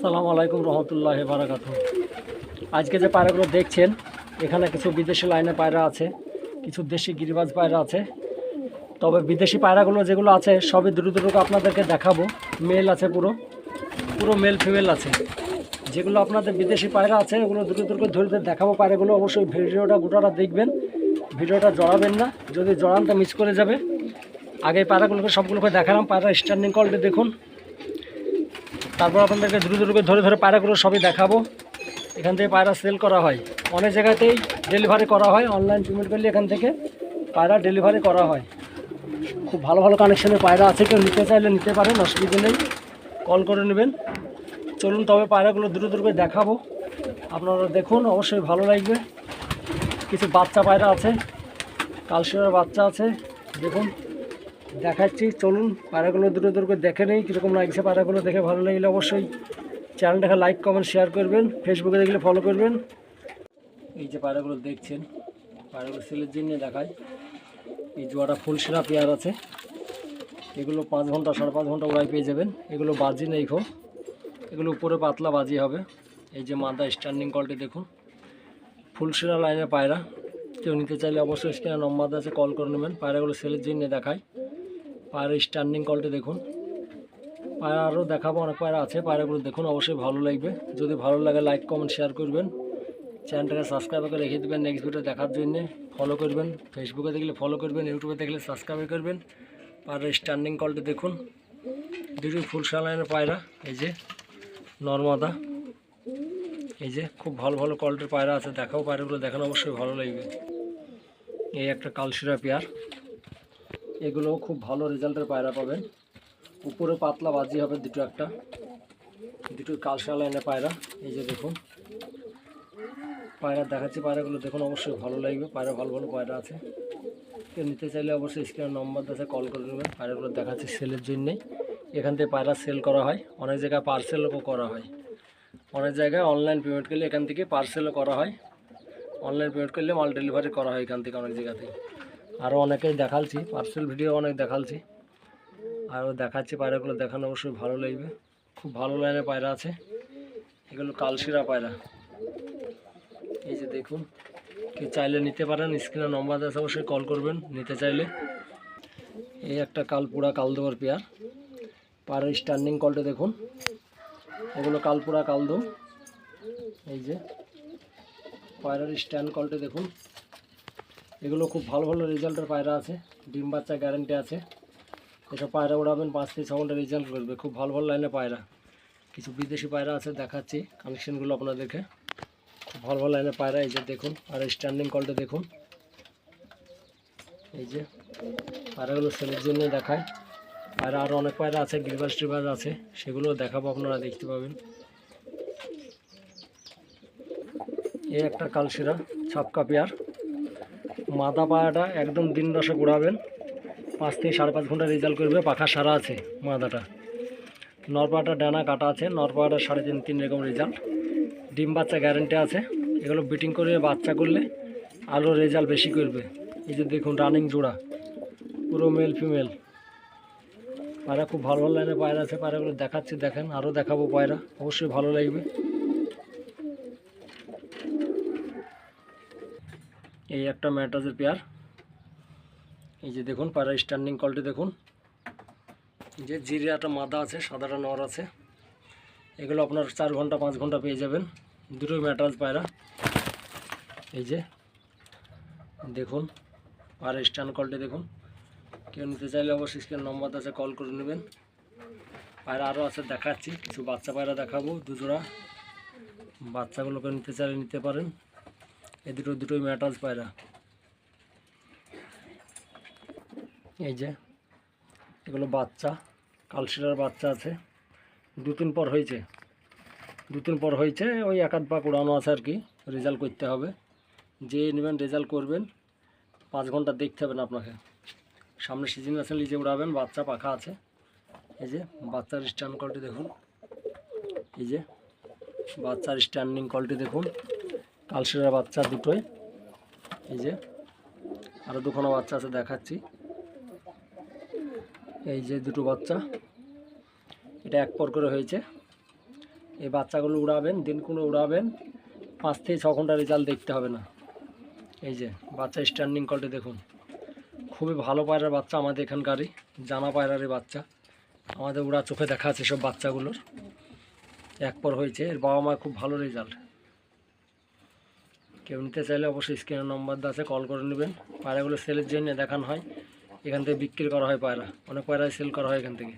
আসসালামু আলাইকুম রহমতুল্লাহ বারাকাত আজকে যে পায়রাগুলো দেখছেন, এখানে কিছু বিদেশি লাইনে পায়রা আছে, কিছু দেশি গিরিবাজ পায়রা আছে। তবে বিদেশি পায়রাগুলো যেগুলো আছে, সবই দ্রুত দ্রুত আপনাদেরকে দেখাবো। মেল আছে পুরো পুরো মেল ফিমেল আছে। যেগুলো আপনাদের বিদেশি পায়রা আছে, ওগুলো দ্রুত দ্রুত ধরে দেখাবো পায়রাগুলো। অবশ্যই ভিডিওটা গোটাটা দেখবেন, ভিডিওটা জড়াবেন না। যদি জড়ান, তো মিস করে যাবে। আগে পায়রাগুলোকে সবগুলোকে দেখালাম, পায়রা স্ট্যান্ডিং কলটি দেখুন। তারপর আপনাদেরকে দ্রুত দ্রুত ধরে ধরে পায়রাগুলো সবই দেখাবো। এখান থেকে পায়রা সেল করা হয়। অনেক জায়গাতেই ডেলিভারি করা হয়। অনলাইন পেমেন্ট করলে এখান থেকে পায়রা ডেলিভারি করা হয়। খুব ভালো ভালো কানেকশনের পায়রা আছে। কেউ নিতে চাইলে নিতে পারেন, অসুবিধা নেই। কল করে নেবেন। চলুন তবে পায়রাগুলো দ্রুত দ্রুত দেখাবো। আপনারা দেখুন, অবশ্যই ভালো লাগবে। কিছু বাচ্চা পায়রা আছে। কালশিয়ার বাচ্চা আছে। দেখুন। দেখাচ্ছি, চলুন পায়রাগুলো দ্রুত দ্রুত দেখে নেই, কীরকম লাগছে পাড়াগুলো দেখে ভালো লাগলে অবশ্যই চ্যানেলটাকে লাইক কমেন্ট শেয়ার করবেন ফেসবুকে দেখলে ফলো করবেন। এই যে পায়রাগুলো দেখছেন পায়রাগুলো সেলের জন্য দেখায়। এই জোয়াটা ফুলসেরা পেয়ার আছে। এগুলো পাঁচ ঘণ্টা, সাড়ে পাঁচ ঘণ্টা ওরাই পেয়ে যাবেন। এগুলো বাজি নেই খো এগুলো উপরে পাতলা বাজি হবে। এই যে মাদা স্ট্যান্ডিং কলটি দেখুন। ফুলসেরা লাইনের পায়রা। কেউ নিতে চাইলে অবশ্যই স্ক্যানে নম্বর আছে কল করে নেবেন। পায়রাগুলো সেলের জন্য দেখায়। পায়রা স্ট্যান্ডিং কলটি দেখুন। পায়রা আরও দেখাবো, অনেক পায়রা আছে পায়রাগুলো দেখুন, অবশ্যই ভালো লাগবে। যদি ভালো লাগে লাইক কমেন্ট শেয়ার করবেন। চ্যানেলটাকে সাবস্ক্রাইব করে রেখে দেবেন নেক্সট ভিডিও দেখার জন্য। ফলো করবেন ফেসবুকে দেখলে ফলো করবেন ইউটিউবে দেখলে সাবস্ক্রাইব করবেন। পায়রা স্ট্যান্ডিং কলটি দেখুন। দুটি ফুল সালাইনের পায়রা, এই যে নর্মাদা। এই যে খুব ভালো ভালো কোয়ালিটির পায়রা আছে, দেখাও পায়রাগুলো দেখানো, অবশ্যই ভালো লাগবে। এই একটা কালশিরা পেয়ার। এগুলো খুব ভালো রেজাল্টের পায়রা পাবেন। উপরে পাতলা বাজি হবে দুটো একটা। দুটো কালশিরা লাইনের পায়রা, এই যে দেখুন। পায়রা দেখাচ্ছি পায়রাগুলো, দেখুন অবশ্যই ভালো লাগবে, পায়রা ভালো ভালো পায়রা আছে। কেউ নিতে চাইলে অবশ্যই স্ক্রিনের নম্বর আছে, কল করে নেবেন। পায়রাগুলো দেখাচ্ছি সেলের জন্যেই। এখান থেকে পায়রা সেল করা হয়, অনেক জায়গায় পার্সেলও করা হয়। অনেক জায়গায় অনলাইন পেমেন্ট করলে এখান থেকে পার্সেলও করা হয়। অনলাইন পেমেন্ট করলে মাল ডেলিভারি করা হয় এখান থেকে অনেক জায়গাতে আরও অনেকেই দেখালছি পার্সেল ভিডিও অনেক দেখালছি। আরও দেখাচ্ছি, পায়রাগুলো দেখানো অবশ্যই ভালো লাগবে। খুব ভালো লাইনের পায়রা আছে। এগুলো কালশিরা পায়রা। এই যে দেখুন, কেউ চাইলে নিতে পারেন স্ক্রিনে নম্বর আছে, অবশ্যই কল করবেন, নিতে চাইলে। এই একটা কালপুরা কালদোয়ার পেয়ার। পায়ের স্ট্যান্ডিং কলটা দেখুন। এগুলো কালপুরা কালদো এই যে, পায়রার স্ট্যান্ড কলটা দেখুন। এগুলো খুব ভালো ভালো রেজাল্টের পায়রা আছে। ডিম বাচ্চা গ্যারেন্টি আছে। এসব পায়রা উড়াবেন, পাঁচ থেকে ছ ঘণ্টা রেজাল্ট করবে। খুব ভালো ভালো লাইনে পায়রা। কিছু বিদেশি পায়রা আছে, দেখাচ্ছি কানেকশানগুলো আপনাদেরকে। খুব ভালো ভালো লাইনে পায়রা, এই যে দেখুন, আর স্ট্যান্ডিং কলটা দেখুন। এই যে পায়রাগুলো সেলের জন্য দেখায়। আর আরও অনেক পায়রা আছে গিরবাস টিরবাস আছে সেগুলো দেখাবো আপনারা, দেখতে পাবেন। এই একটা কালশিরা, ছাপকা পেয়ার। মাদা পায়াটা একদম দিন দশে উড়াবেন। পাঁচ থেকে সাড়ে পাঁচ ঘণ্টা রেজাল্ট করবে, পাখা সারা আছে মাদাটা। নরপাটা ডানা কাটা আছে নরপাটা সাড়ে তিন তিন রকম রেজাল্ট। ডিম বাচ্চা গ্যারেন্টি আছে, এগুলো বিটিং করে বাচ্চা করলে আরও রেজাল্ট বেশি করবে। এই যে দেখুন, রানিং জোড়া, পুরো মেল ফিমেল পায়রা খুব ভালো ভালো লাইনে পায়রা আছে, পায়রাগুলো দেখাচ্ছি, দেখেন, আরও দেখাবো পায়রা, অবশ্যই ভালো লাগবে। এই একটা ম্যাটাজের পেয়ার। এই যে দেখুন পায়রা স্ট্যান্ডিং কলটি দেখুন। যে জিরে একটা মাদা আছে, সাদাটা নর আছে। এগুলো আপনার চার ঘণ্টা, পাঁচ ঘণ্টা পেয়ে যাবেন। দুটোই ম্যাটাজ পায়রা। এই যে দেখুন পায়রা স্ট্যান্ড কলটি দেখুন। কেউ নিতে চাইলে অবশ্যই স্ক্রিন নম্বর আছে, কল করে নেবেন। পায়রা আরও আছে, দেখাচ্ছি। কিছু বাচ্চা পায়রা দেখাবো, দুজোড়া। বাচ্চাগুলোকে নিতে চাইলে নিতে পারেন। এই দুটো দুটোই ম্যাটাজ পায়রা। এই যে, এগুলো বাচ্চা, কালশিরার বাচ্চা আছে। দু তিন পর হয়েছে। দু তিন পর হয়েছে, ওই এক আধ পাক উড়ানো আছে আর কি রেজাল্ট করতে হবে। যে নেবেন রেজাল্ট করবেন, পাঁচ ঘণ্টা দেখতে হবে না আপনাকে। সামনে সিজন আছে লিজে উড়াবেন, বাচ্চা পাখা আছে। এই যে, বাচ্চার স্ট্যান্ড কলটি দেখুন। এই যে, বাচ্চার স্ট্যান্ডিং কলটি দেখুন। কালশিরার বাচ্চা দুটোই। এই যে আরও দুখানা বাচ্চা আছে দেখাচ্ছি। এই যে দুটো বাচ্চা, এটা এক পর করে হয়েছে। এই বাচ্চাগুলো উড়াবেন, দিন কোনো উড়াবেন, পাঁচ থেকে ছ ঘণ্টা রেজাল্ট দেখতে হবে না। এই যে, বাচ্চা স্ট্যান্ডিং কলটি দেখুন। খুবই ভালো পায়রার বাচ্চা আমাদের এখানকারই, জানা পায়রারই বাচ্চা। আমাদের উড়া চোখে দেখা আছে সব বাচ্চাগুলোর। এক পর হয়েছে, এর বাবা মা খুব ভালো রেজাল্ট কেউ নিতে চাইলে অবশ্যই স্ক্রিনের নম্বর আছে, কল করে নেবেন। পায়রাগুলো সেলের জন্য দেখানো হয়। এখান থেকে বিক্রি করা হয় পায়রা। অনেক পায়রাই সেল করা হয় এখান থেকে।